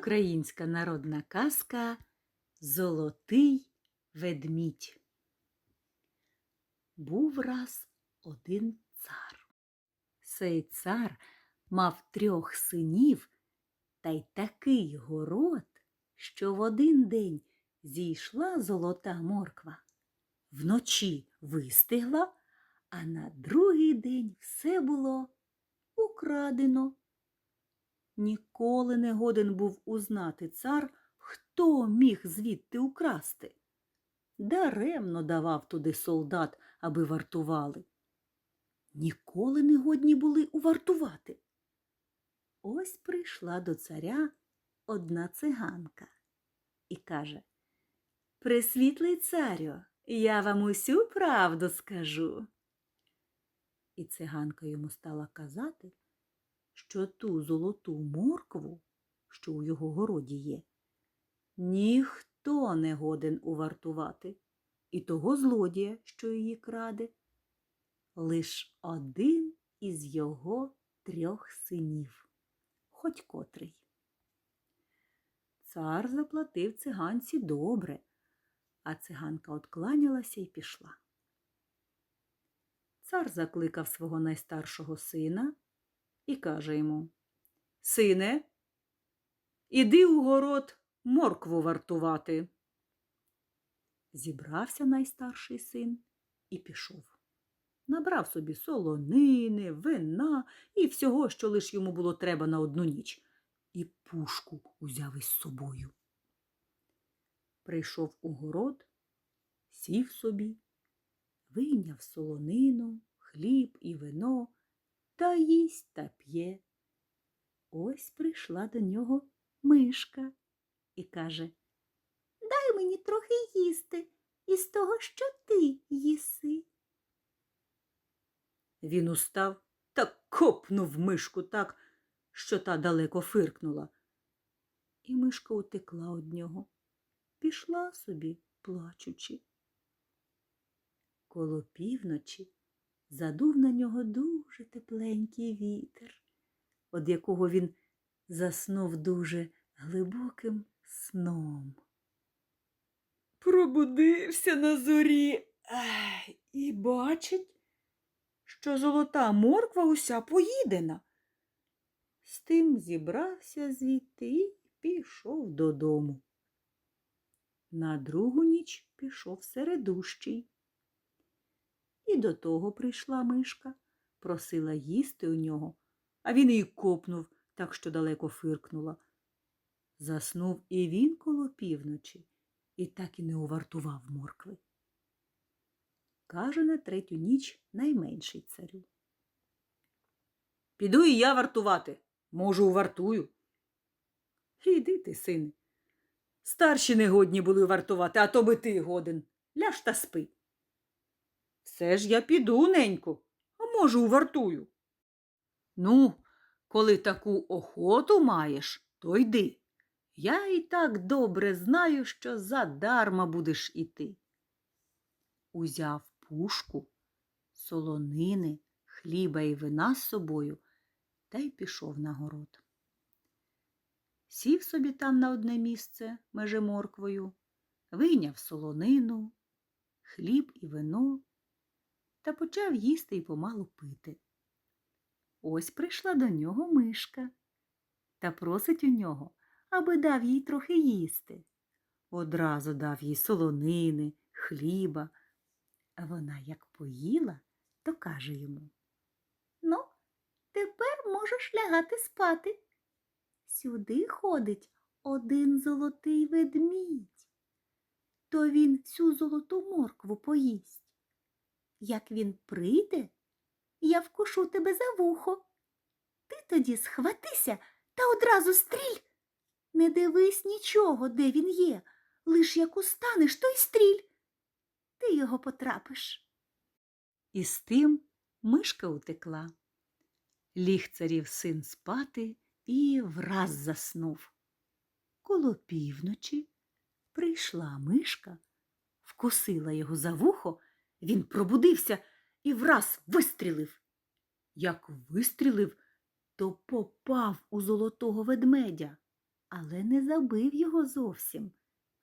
Українська народна казка Золотий ведмідь. Був раз один цар. Цей цар мав трьох синів та й такий город, що в один день зійшла золота морква. Вночі вистигла, а на другий день все було украдено. Ніколи не годен був узнати цар, хто міг звідти украсти. Даремно давав туди солдат, аби вартували. Ніколи не годні були увартувати. Ось прийшла до царя одна циганка і каже Пресвітлий царю, я вам усю правду скажу. І циганка йому стала казати, що ту золоту моркву, що у його городі є, ніхто не годен увартувати, і того злодія, що її краде, лиш один із його трьох синів, хоч котрий. Цар заплатив циганці добре, а циганка откланялася і пішла. Цар закликав свого найстаршого сина і каже йому Сине, іди у город моркву вартувати. Зібрався найстарший син і пішов. Набрав собі солонини, вина і всього, що лиш йому було треба на одну ніч, і пушку узяв із собою. Прийшов у город, сів собі, вийняв солонину, хліб і вино та їсть та п'є. Ось прийшла до нього мишка і каже Дай мені трохи їсти із того, що ти їси. Він устав та копнув мишку так, що та далеко фиркнула. І мишка утекла од нього, пішла собі, плачучи. Коло півночі задув на нього дуже тепленький вітер, од якого він заснув дуже глибоким сном. Пробудився на зорі і бачить, що золота морква уся поїдена. З тим зібрався звідти і пішов додому. На другу ніч пішов середущий. І до того прийшла мишка, просила їсти у нього, а він її копнув, так що далеко фиркнула. Заснув і він коло півночі і так і не увартував моркви. Каже на третю ніч найменший царю. Піду і я вартувати. Можу, увартую. Іди ти, сине. Старші негодні були вартувати, а то би ти годен. Ляж та спи. Все ж я піду, ненько, а можу, увартую. Ну, коли таку охоту маєш, то йди. Я і так добре знаю, що задарма будеш іти. Узяв пушку, солонини, хліба і вина з собою та й пішов на город. Сів собі там на одне місце меже морквою, вийняв солонину, хліб і вино та почав їсти і помалу пити. Ось прийшла до нього мишка та просить у нього, аби дав їй трохи їсти. Одразу дав їй солонини, хліба. А вона як поїла, то каже йому Ну, тепер можеш лягати спати. Сюди ходить один золотий ведмідь. То він всю золоту моркву поїсть. Як він прийде, я вкушу тебе за вухо. Ти тоді схватися та одразу стріль. Не дивись нічого, де він є, лиш як устанеш, то й стріль. Ти його потрапиш. І з тим мишка утекла. Ліг царів син спати і враз заснув. Коло півночі прийшла мишка, вкусила його за вухо, він пробудився і враз вистрілив. Як вистрілив, то попав у золотого ведмедя. але не забив його зовсім,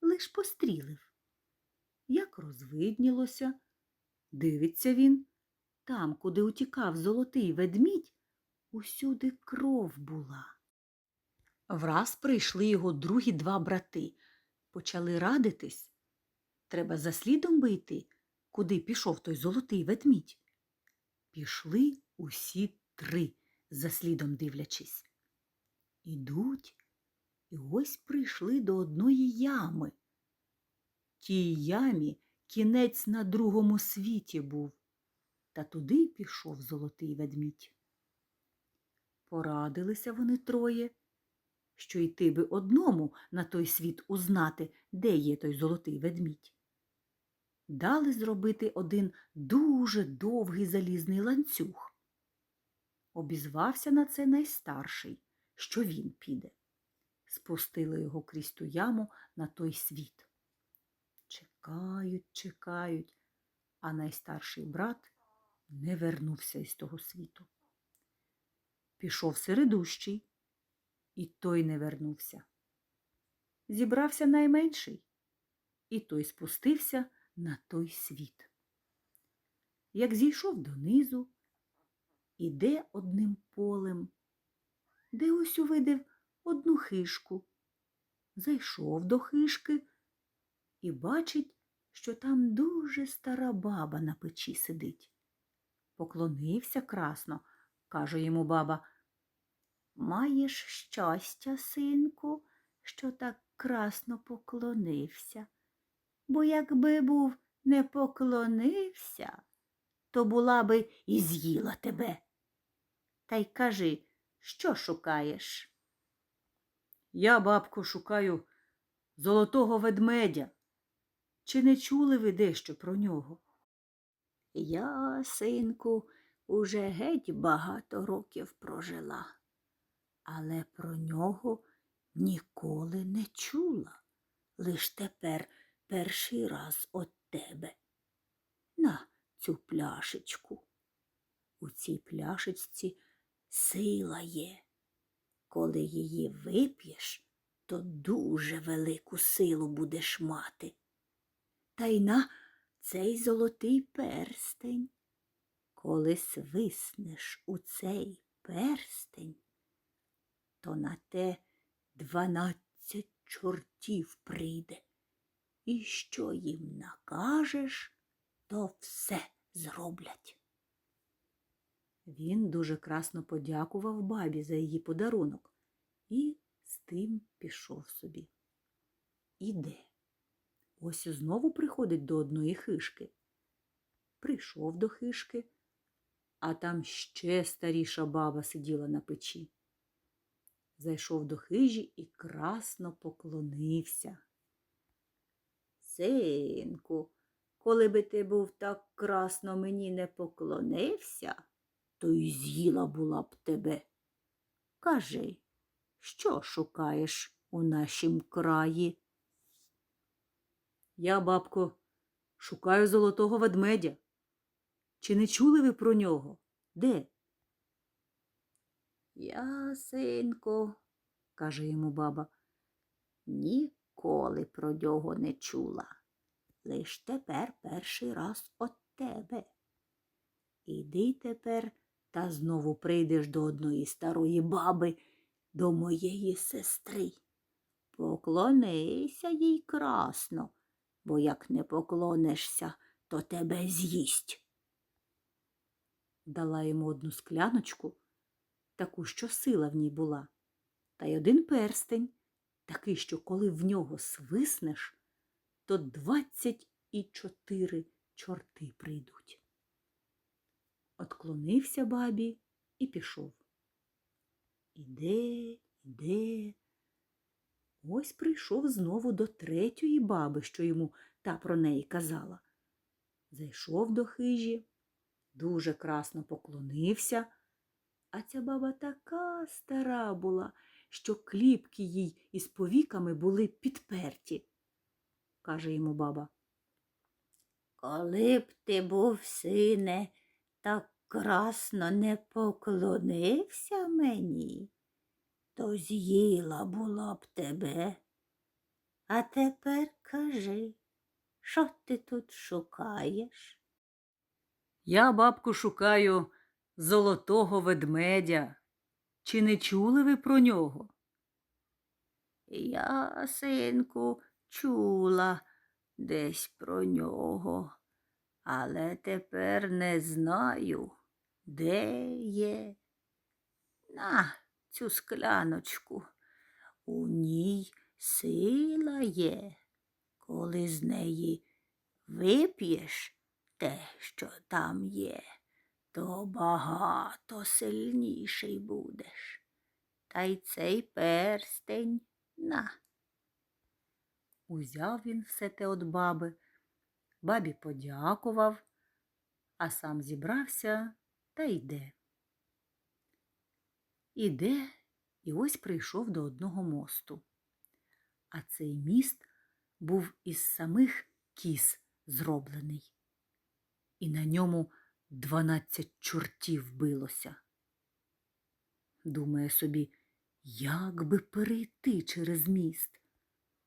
лиш пострілив. Як розвиднілося, дивиться він, там, куди утікав золотий ведмідь, усюди кров була. Враз прийшли його другі два брати, почали радитись. Треба за слідом би йти, куди пішов той золотий ведмідь. Пішли усі три, за слідом дивлячись. Ідуть, і ось прийшли до одної ями. Тій ямі кінець на другому світі був, та туди пішов золотий ведмідь. Порадилися вони троє, що йти би одному на той світ узнати, де є той золотий ведмідь. Дали зробити один дуже довгий залізний ланцюг. Обізвався на це найстарший, що він піде. Спустили його крізь ту яму на той світ. Чекають, чекають, а найстарший брат не вернувся із того світу. Пішов середущий, і той не вернувся. Зібрався найменший, і той спустився на той світ. Як зійшов донизу, іде одним полем, де ось увидив одну хишку. Зайшов до хишки і бачить, що там дуже стара баба на печі сидить. Поклонився красно, каже йому баба. Маєш щастя, синку, що так красно поклонився, бо якби був не поклонився, то була би і з'їла тебе. Та й кажи, що шукаєш? Я, бабко, шукаю золотого ведмедя. Чи не чули ви дещо про нього? Я, синку, уже геть багато років прожила, але про нього ніколи не чула. Лиш тепер перший раз от тебе. На цю пляшечку. У цій пляшечці сила є. Коли її вип'єш, то дуже велику силу будеш мати. Та й на цей золотий перстень. Коли свиснеш у цей перстень, то на те дванадцять чортів прийде. І що їм накажеш, то все зроблять. Він дуже красно подякував бабі за її подарунок і з тим пішов собі. Іде. Ось знову приходить до одної хишки. Прийшов до хишки, а там ще старіша баба сиділа на печі. Зайшов до хижі і красно поклонився. Синку, коли би ти був так красно мені не поклонився, то й з'їла була б тебе. Кажи, що шукаєш у нашім краї? Я, бабко, шукаю золотого ведмедя. Чи не чули ви про нього? Де? Я, синку, каже йому баба, ніколи про нього не чула. Лиш тепер перший раз от тебе. Іди тепер та знову прийдеш до одної старої баби, до моєї сестри. Поклонися їй красно, бо як не поклонишся, то тебе з'їсть. Дала йому одну скляночку, таку, що сила в ній була, та й один перстень, такий, що коли в нього свиснеш, то двадцять і чотири чорти прийдуть. Отклонився бабі і пішов. Іде, іде. Ось прийшов знову до третьої баби, що йому та про неї казала. Зайшов до хижі, дуже красно поклонився, а ця баба така стара була, що кліпки їй із повіками були підперті. Каже йому баба. Коли б ти був, сине, так красно не поклонився мені, то з'їла була б тебе. А тепер кажи, що ти тут шукаєш? Я, бабку, шукаю золотого ведмедя. Чи не чули ви про нього? Я, синку, чула десь про нього, але тепер не знаю, де є. На цю скляночку. У ній сила є, коли з неї вип'єш те, що там є, то багато сильніший будеш. Та й цей перстень на. Узяв він все те от баби, бабі подякував, а сам зібрався та йде. Іде і ось прийшов до одного мосту. А цей міст був із самих кіз зроблений, і на ньому дванадцять чортів билося. Думає собі, як би перейти через міст.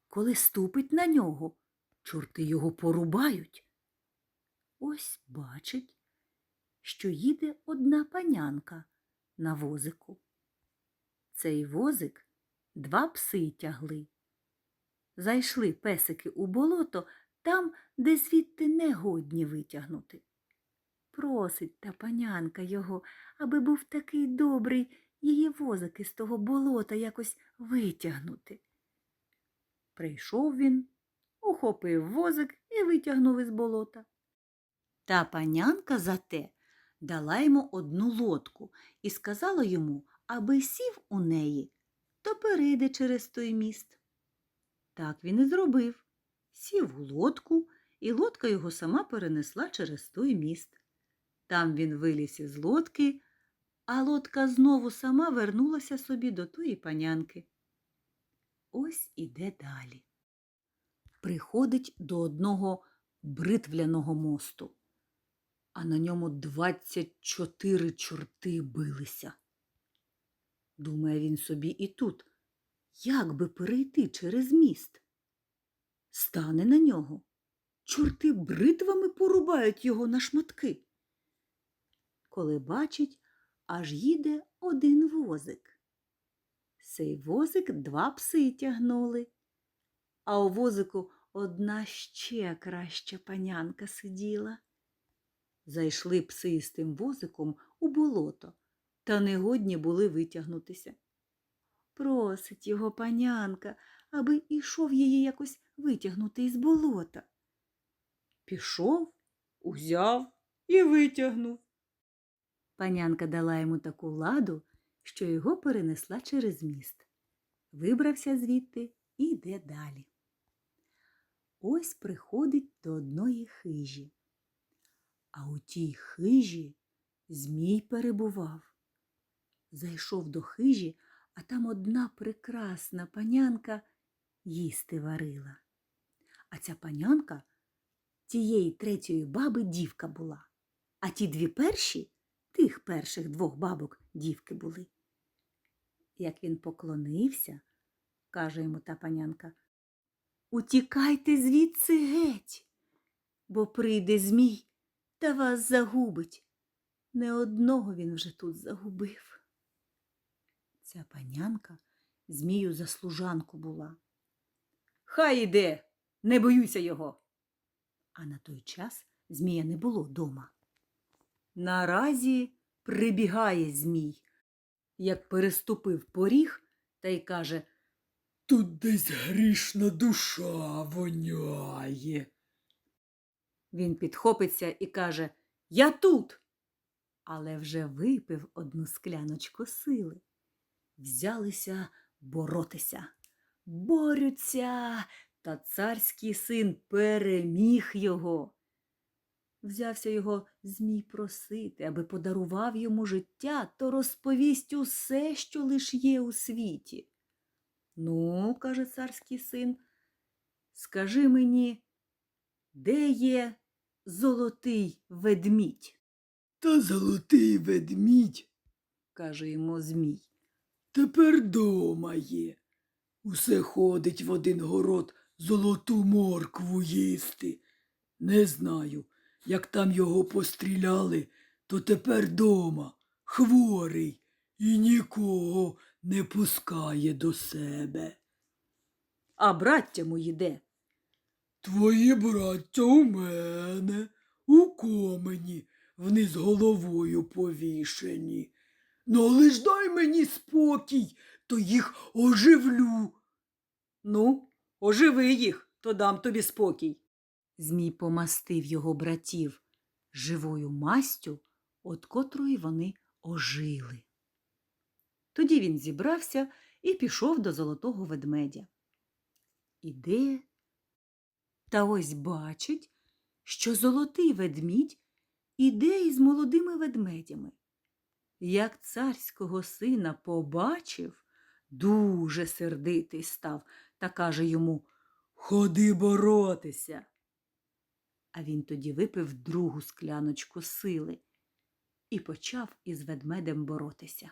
Коли ступить на нього, чорти його порубають. Ось бачить, що їде одна панянка на возику. Цей возик два пси тягли. Зайшли песики у болото там, де звідти негодні витягнути. Просить та панянка його, аби був такий добрий її возики з того болота якось витягнути. Прийшов він, ухопив возик і витягнув із болота. Та панянка зате дала йому одну лодку і сказала йому, аби сів у неї, то перейде через той міст. Так він і зробив. Сів у лодку, і лодка його сама перенесла через той міст. Там він виліз із лодки, а лодка знову сама вернулася собі до тої панянки. Ось іде далі. Приходить до одного бритвляного мосту, а на ньому двадцять чотири чорти билися. Думає він собі і тут, як би перейти через міст. Стане на нього. Чорти бритвами порубають його на шматки. Коли бачить, аж їде один возик. Цей возик два пси тягнули, а у возику одна ще краща панянка сиділа. Зайшли пси з тим возиком у болото, та негодні були витягнутися. Просить його панянка, аби ішов її якось витягнути із болота. Пішов, узяв і витягнув. Панянка дала йому таку ладу, що його перенесла через міст. Вибрався звідти і йде далі. Ось приходить до одної хижі. А у тій хижі змій перебував. Зайшов до хижі, а там одна прекрасна панянка їсти варила. А ця панянка тієї третьої баби дівка була, а ті дві перші тих перших двох бабок дівки були. Як він поклонився, каже йому та панянка, утікайте звідси геть, бо прийде змій та вас загубить. Не одного він вже тут загубив. Ця панянка змію за служанку була. Хай іде, не боюся його. А на той час змія не було дома. Наразі прибігає змій, як переступив поріг та й каже Тут десь грішна душа воняє. Він підхопиться і каже Я тут. Але вже випив одну скляночку сили. Взялися боротися. Борються, та царський син переміг його. Взявся його Змій просити, аби подарував йому життя, то розповість усе, що лиш є у світі. Ну, каже царський син, скажи мені, де є золотий ведмідь? Та золотий ведмідь, каже йому Змій, тепер дома є. Усе ходить в один город золоту моркву їсти. Не знаю, як там його постріляли, то тепер дома, хворий, і нікого не пускає до себе. А браття мої де? Твої браття у мене, у комені, вниз головою повішені. Ну, але ж дай мені спокій, то їх оживлю. Ну, оживи їх, то дам тобі спокій. Змій помастив його братів живою мастю, от котрої вони ожили. Тоді він зібрався і пішов до золотого ведмедя. Іде, та ось бачить, що золотий ведмідь іде із молодими ведмедями. Як царського сина побачив, дуже сердитий став та каже йому Ходи боротися. А він тоді випив другу скляночку сили і почав із ведмедем боротися.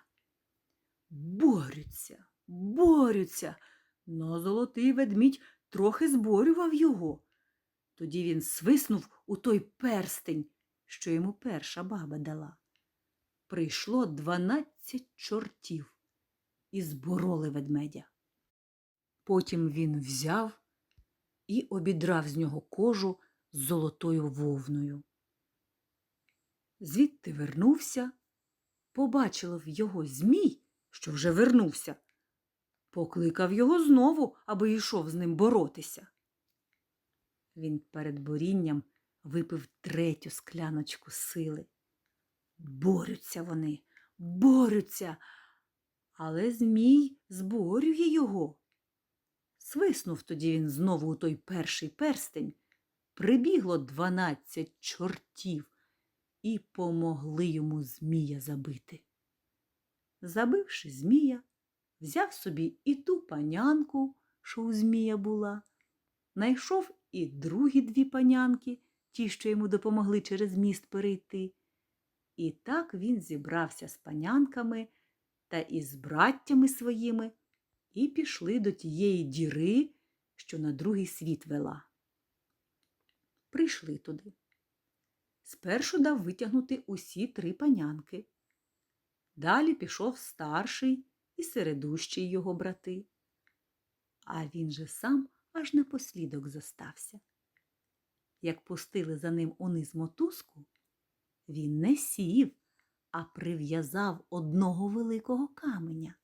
Борються, борються, но золотий ведмідь трохи зборював його. Тоді він свиснув у той перстень, що йому перша баба дала. Прийшло дванадцять чортів і збороли ведмедя. Потім він взяв і обідрав з нього кожу з золотою вовною. Звідти вернувся, побачила в його змій, що вже вернувся, покликав його знову, аби йшов з ним боротися. Він перед борінням випив третю скляночку сили. Борються вони, борються, але Змій зборює його. Свиснув тоді він знову у той перший перстень. Прибігло дванадцять чортів і помогли йому Змія забити. Забивши Змія, взяв собі і ту панянку, що у Змія була, найшов і другі дві панянки, ті, що йому допомогли через міст перейти. І так він зібрався з панянками та із браттями своїми і пішли до тієї діри, що на другий світ вела. Прийшли туди. Спершу дав витягнути усі три панянки. Далі пішов старший і середущий його брати. А він же сам аж напослідок зостався. Як пустили за ним униз мотузку, він не сів, а прив'язав одного великого каменя.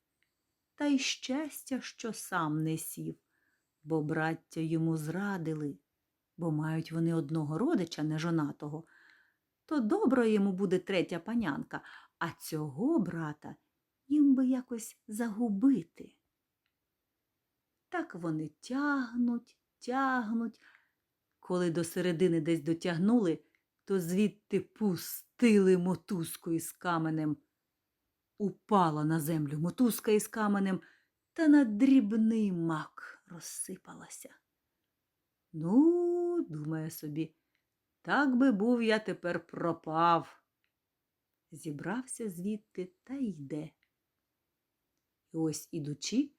Та й щастя, що сам не сів, бо браття йому зрадили, бо мають вони одного родича нежонатого, то добро йому буде третя панянка, а цього брата їм би якось загубити. Так вони тягнуть, тягнуть. Коли до середини десь дотягнули, то звідти пустили мотузку із каменем. Упала на землю мотузка із каменем та на дрібний мак розсипалася. Ну, думає собі, так би був я тепер пропав. Зібрався звідти та йде. І ось ідучи,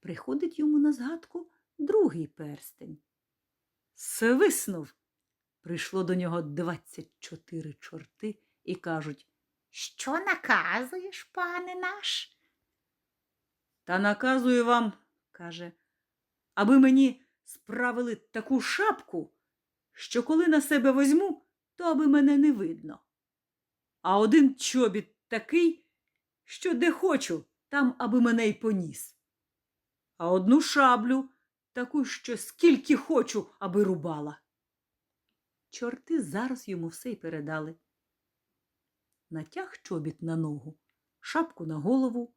приходить йому на згадку другий перстень. Свиснув. Прийшло до нього двадцять чотири чорти і кажуть Що наказуєш, пане наш? Та наказую вам, каже, аби мені справили таку шапку, що коли на себе возьму, то аби мене не видно. А один чобіт такий, що де хочу, там аби мене й поніс. А одну шаблю таку, що скільки хочу, аби рубала. Чорти зараз йому все й передали. Натяг чобіт на ногу, шапку на голову,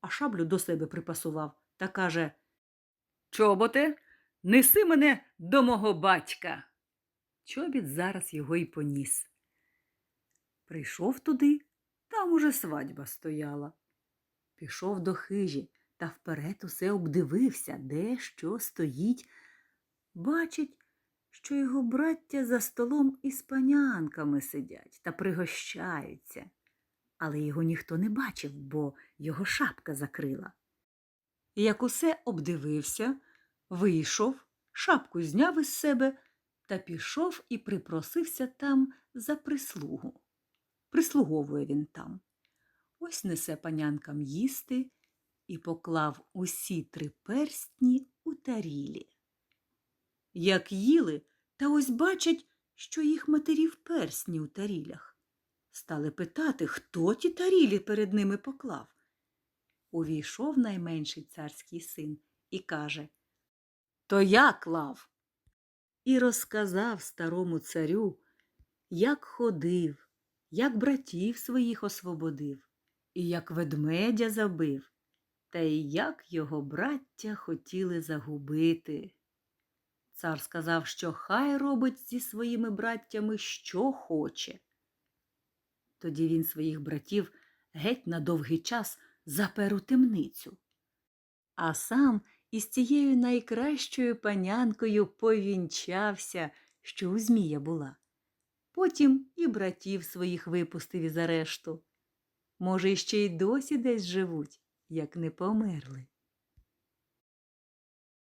а шаблю до себе припасував та каже Чоботе, неси мене до мого батька. Чобіт зараз його й поніс. Прийшов туди, там уже свадьба стояла. Пішов до хижі та вперед усе обдивився, де що стоїть. Бачить, що його браття за столом із панянками сидять та пригощаються. але його ніхто не бачив, бо його шапка закрила. Як усе обдивився, вийшов, шапку зняв із себе та пішов і припросився там за прислугу. Прислуговує він там. Ось несе панянкам їсти і поклав усі три перстні у тарілі. Як їли, та ось бачать, що їх матерів персні у тарілях. Стали питати, хто ті тарілі перед ними поклав. Увійшов найменший царський син і каже То я клав. І розказав старому царю, як ходив, як братів своїх освободив, і як ведмедя забив, та й як його браття хотіли загубити. Цар сказав, що хай робить зі своїми браттями що хоче. Тоді він своїх братів геть на довгий час запер у темницю, а сам із цією найкращою панянкою повінчався, що у Змія була. Потім і братів своїх випустив із арешту. Може, іще й досі десь живуть, як не померли.